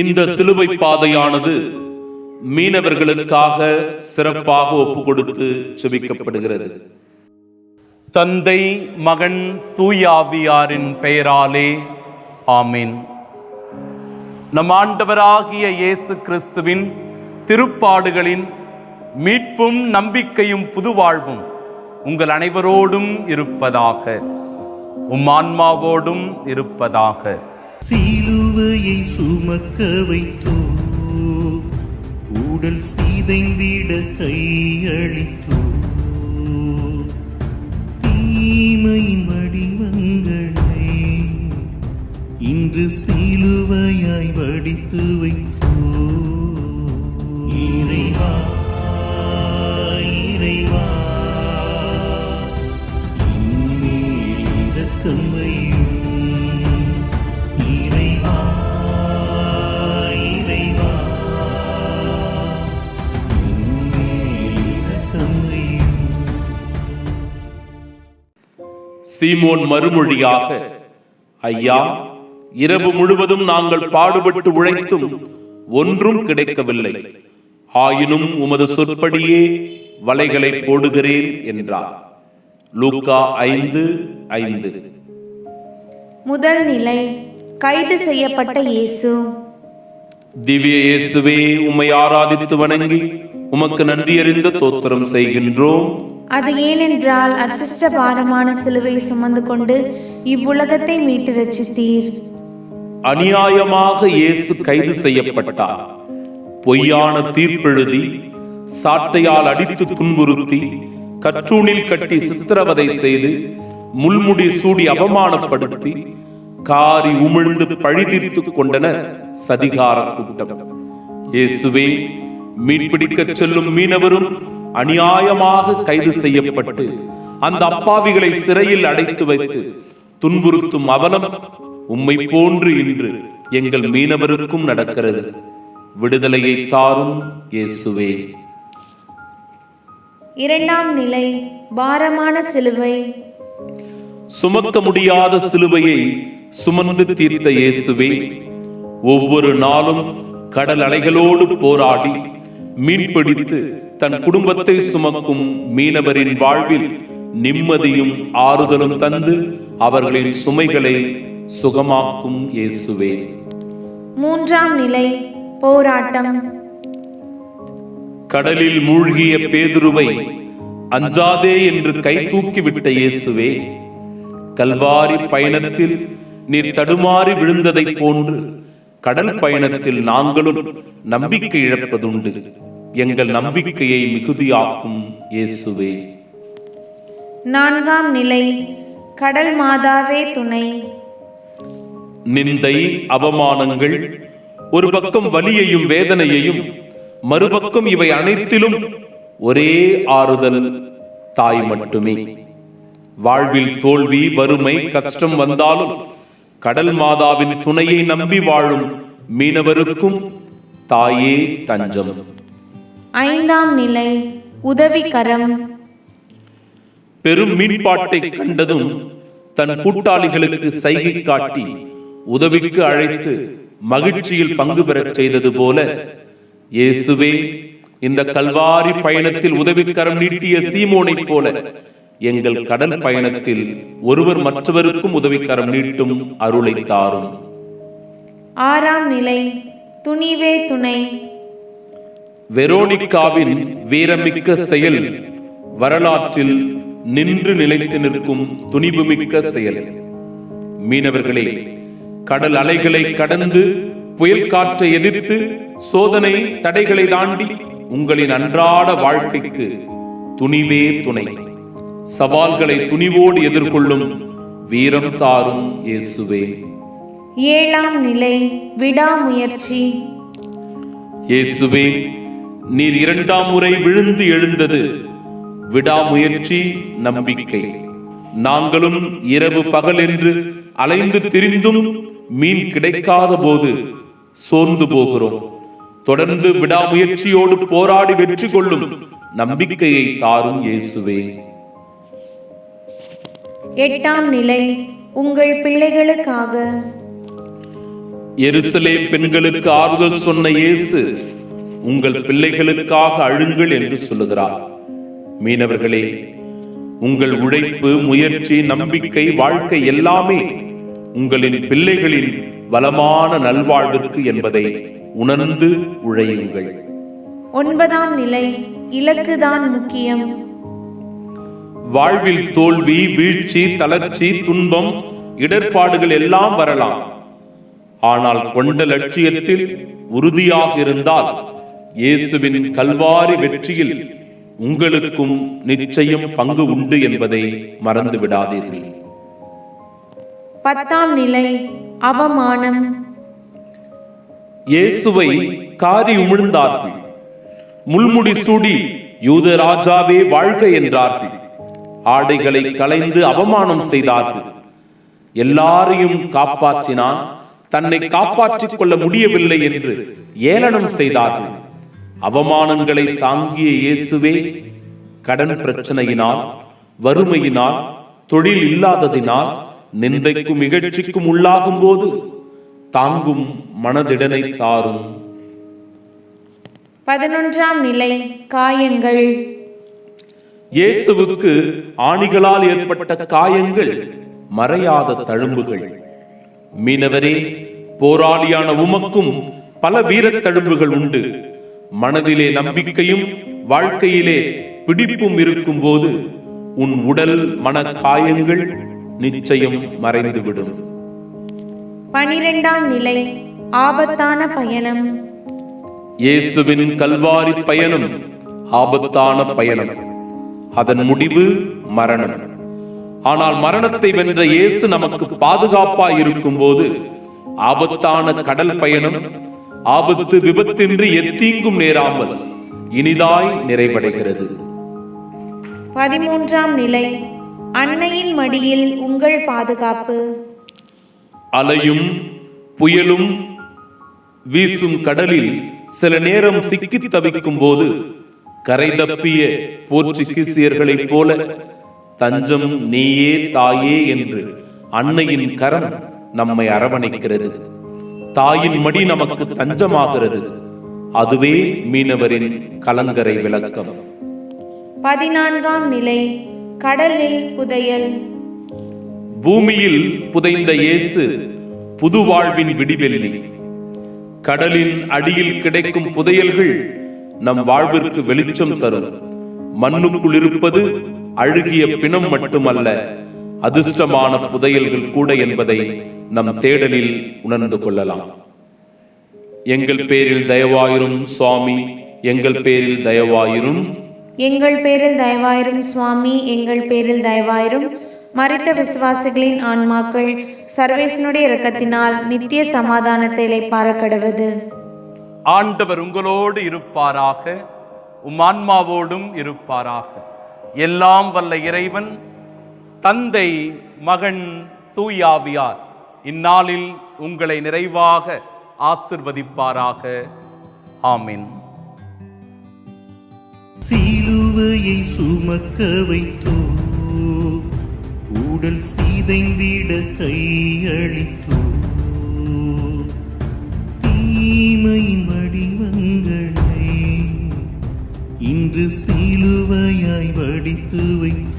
இந்த சிலுவை பாதையானது மீனவர்களுக்காக சிறப்பாக ஒப்பு கொடுத்து செபிக்கப்படுகிறது. தந்தை மகன் தூயாவியாரின் பெயராலே ஆமீன். நம் ஆண்டவராகிய இயேசு கிறிஸ்துவின் திருப்பாடுகளின் மீட்பும் நம்பிக்கையும் புதுவாழ்வும் உங்கள் அனைவரோடும் இருப்பதாக உம் ஆன்மாவோடும் இருப்பதாக. சிலுவையை சுமக்க வைத்தோ உடல் சீதைந்திட கையளித்தோ சீமோன் மறுமொழியாக ஐயா இரவு முழுவதும் நாங்கள் பாடுபட்டு உழைத்தும் ஒன்றும் கிடைக்கவில்லை. ஆயினும் உமது சொற்படியே வலைகளை போடுகிறேன் என்றார். லூக்கா ஐந்து ஐந்து. முதல் நிலை கைது செய்யப்பட்ட இயேசு. திவ்ய இயேசுவே உம்மை ஆராதித்து வணங்கி உமக்கு நன்றியறிந்த தோத்திரம் செய்கின்றோம். அது ஏனென்றால் அச்சிஷ்ட பாரமான சிலுவை சுமந்து கொண்டு இவ்வுலகத்தை மீட்டு ரச்சித்தீர் அநியாயமாக இயேசு கைது செய்யப்பட்டார். பொய்யான தீர்ப்பெழுதி சாட்டையால் அடித்து துன்புறுத்தி கற்றூணில் கட்டி சித்திரவதை செய்து முள்முடி சூடி அவமானப்படுத்தி காரி உமிழ்ந்து பழிதீர்த்துக் கொண்டனர் சதிகார கூட்டம். இயேசுவே மீன்பிடிக்கச் செல்லும் மீனவரும் அநியாயமாக கைது செய்யப்பட்டு அந்த அப்பாவிகளை சிறையில் அடைத்து வைத்து துன்புறுத்தும் அவலம் உம்மை போன்று இன்று எங்கள் மீனவருக்கும் நடக்கிறது. விடுதலையை தாரும் இயேசுவே. இரண்டாம் நிலை பாரமான சிலுவை. சுமக்க முடியாத சிலுவையை சுமந்து தீர்த்த இயேசுவே ஒவ்வொரு நாளும் கடல் அலைகளோடு போராடி மீன்பிடித்து தன் குடும்பத்தை சுமக்கும் மீனவரின் வாழ்வில் நிம்மதியும் ஆறுதலும் தந்து அவர்களின் சுமைகளை சுகமாக்கும் இயேசுவே. மூன்றாம் நிலை போராட்டம். கடலில் மூழ்கிய பேதுருவை அஞ்சாதே என்று கை தூக்கிவிட்ட இயேசுவே கல்வாரி பயணத்தில் நீர் தடுமாறி விழுந்ததைப் போன்று கடல் பயணத்தில் நாங்களும் நம்பிக்கை இழப்பதுண்டு. எங்கள் நம்பிக்கையை மிகுதியாக்கும் இயேசுவே. நான்காம் நிலை கடல் மாதாவே துணை. நிந்தை அவமானங்கள் ஒரு பக்கம் வலியையும் வேதனையையும் மறுபக்கம் இவை அனைத்திலும் ஒரே ஆறுதல் தாய் மட்டுமே. வாழ்வில் தோல்வி வறுமை கஷ்டம் வந்தாலும் கடல் மாதாவின் துணையை நம்பி வாழும் மீனவருக்கும் தாயே தஞ்சம். ஐந்தாம் நிலை உதவிக்கரம். பெரும் மீன்பாட்டை கண்டதும் தன் கூட்டாளிகளுக்கு சைகை காட்டி உதவிக்கு அழைத்து மகிழ்ச்சியில் பங்கு பெறச் செய்தது போல இயேசுவே இந்த கல்வாரி பயணத்தில் உதவிக்கரம் நீட்டிய சீமோனைப் போல எங்கள் கடல் பயணத்தில் ஒருவர் மற்றவருக்கும் உதவிக்கரம் நீட்டும் அருளை தாரும். ஆறாம் நிலை துணிவே துணை. வெரோனிக்காவின் வீரமிக்க செயல். வரலாற்றில் நின்று நிலைத்து நிற்கும் துணிவுமிக்க செயல். மீனவர்களே கடல் அலைகளை கடந்து புயல் காற்றை எதிர்த்து சோதனை தடைகளை தாண்டி உங்களின் அன்றாட வாழ்க்கைக்கு துணிவே துணை. சவால்களை துணிவோடு எதிர்கொள்ளும் வீரம் தாரும் இயேசுவே. ஏழாம் நிலை விடாமுயற்சி. இயேசுவே நீர் இரண்டாம் முறை விழுந்து எழுந்தது. விடாமுயற்சி நம்பிக்கை. நாங்களும் இரவு பகல் என்று அலைந்து திரிந்தும் மீன் கிடைக்காத போது சோர்ந்து போகிறோம். தொடர்ந்து விடாமுயற்சியோடு போராடி வெற்றி கொள்ளும் நம்பிக்கையை தாரும் இயேசுவே. எட்டாம் நிலை உங்கள் பிள்ளைகளுக்காக. எருசலேம் பெண்களுக்கு ஆறுதல் சொன்ன இயேசு உங்கள் பிள்ளைகளுக்காக அழுங்கள் என்று சொல்லுகிறார். மீனவர்களே உங்கள் உழைப்பு முயற்சி நம்பிக்கை வாழ்க்கை எல்லாமே உங்களின் பிள்ளைகளின் வளமான நல்வாழ்விற்கு என்பதை உணர்ந்து உழையுங்கள். ஒன்பதாம் நிலை இலக்குதான் முக்கியம். வாழ்வில் தோல்வி வீழ்ச்சி தளர்ச்சி துன்பம் இடர்பாடுகள் எல்லாம் வரலாம். ஆனால் கொண்ட லட்சியத்தில் உறுதியாக இருந்தால் இயேசுவின் கல்வாரி வெற்றியில் உங்களுக்கும் நிச்சயம் பங்கு உண்டு என்பதை மறந்து விடாதீர்கள் பத்தாம் நிலை அவமானம். இயேசுவை காரி உமிழ்ந்தார்கள். முள்முடி சூடி யூத ராஜாவே வாழ்க என்றார்கள். ஆடைகளை களைந்து அவமானம் செய்தார்கள். எல்லாரையும் காப்பாற்றினான். தன்னை காப்பாற்றிக் கொள்ள முடியவில்லை என்று ஏளனம் செய்தார்கள். அவமானங்களை தாங்கிய இயேசுவே கடன் பிரச்சனையினால் வறுமையினால் தொழில் இல்லாததினால் நிந்தைக்கும் இகழ்ச்சிக்கும் உள்ளாகும் போது தாங்கும் மனதிடனை தாரும். பதினொன்றாம் நிலை காயங்கள். இயேசுவுக்கு ஆணிகளால் ஏற்பட்ட காயங்கள் மறையாத தழும்புகள். மீனவரே போராளியான உமக்கும் பல வீரத் தழும்புகள் உண்டு. மனதிலே நம்பிக்கையும் வாழ்க்கையிலே பிடிப்பும் இருக்கும்போது உன் உடல் மன காயங்கள் நிச்சயம் மறைந்துவிடும். பனிரெண்டாம் நிலை ஆபத்தான பயணம். இயேசுவின் கல்வாரி பயணம் ஆபத்தான பயணம். அதன் முடிவு மரணம். ஆனால் மரணத்தை வென்ற இயேசு நமக்கு பாதுகாப்பாய் இருக்கும்போது ஆபத்தான கடல் பயணம் ஆபத்து விபத்தின்றி எத்தீங்கும் நேராமல் இனிதாய் நிறைவடைகிறது. பதிமூன்றாம் நிலை அன்னையின் மடியில் உங்கள் பாதுகாப்பு. அலையும் புயலும் வீசும் கடலில் சில நேரம் சிக்கி தவிக்கும் போது கரை தப்பிய போர்ச்சுகீசியர்களைப் போல தஞ்சம் நீயே தாயே என்று அன்னையின் கரம் நம்மை அரவணைக்கிறது. தாயின் மடி நமக்கு தஞ்சமாகிறது. அதுவே மீனவரின் கலங்கரை விளக்கம். பதினான்காம் நிலை கடலில் புதையல். பூமியில் புதைந்த இயேசு புது வாழ்வின் விடிவெள்ளி. கடலின் அடியில் கிடைக்கும் புதையல்கள் நம் வாழ்விற்கு வெளிச்சம் தரும். மண்ணுக்குள் இருப்பது அழுகிய பிணம் மட்டுமல்ல அதிர்ஷ்டமான புதையல்கள் கூட என்பதை நம் தேடலில் உணர்ந்து கொள்ளலாம். எங்கள் பேரில் தயவாயிரும் சுவாமி எங்கள் பேரில் தயவாயிரும். எங்கள் பேரில் தயவாயிரும் சுவாமி எங்கள் பேரில் தயவாயிரும். மரித்த விசுவாசிகளின் ஆன்மாக்கள் சர்வேசனுடைய இரக்கத்தினால் நித்திய சமாதானத்தை இளைப்பாற கடவது ஆண்டவர் உங்களோடு இருப்பாராக உம் ஆன்மாவோடும் இருப்பாராக. எல்லாம் வல்ல இறைவன் தந்தை மகன் தூயாவியார் இந்நாளில் உங்களை நிறைவாக ஆசிர்வதிப்பாராக. ஆமீன். சிலுவையை சுமக்க வைத்தோ உடல் சீதைந்திட கையளித்தோ தீமையின் வடிவங்களை இன்று சிலுவையாய் வடித்து வைத்தோ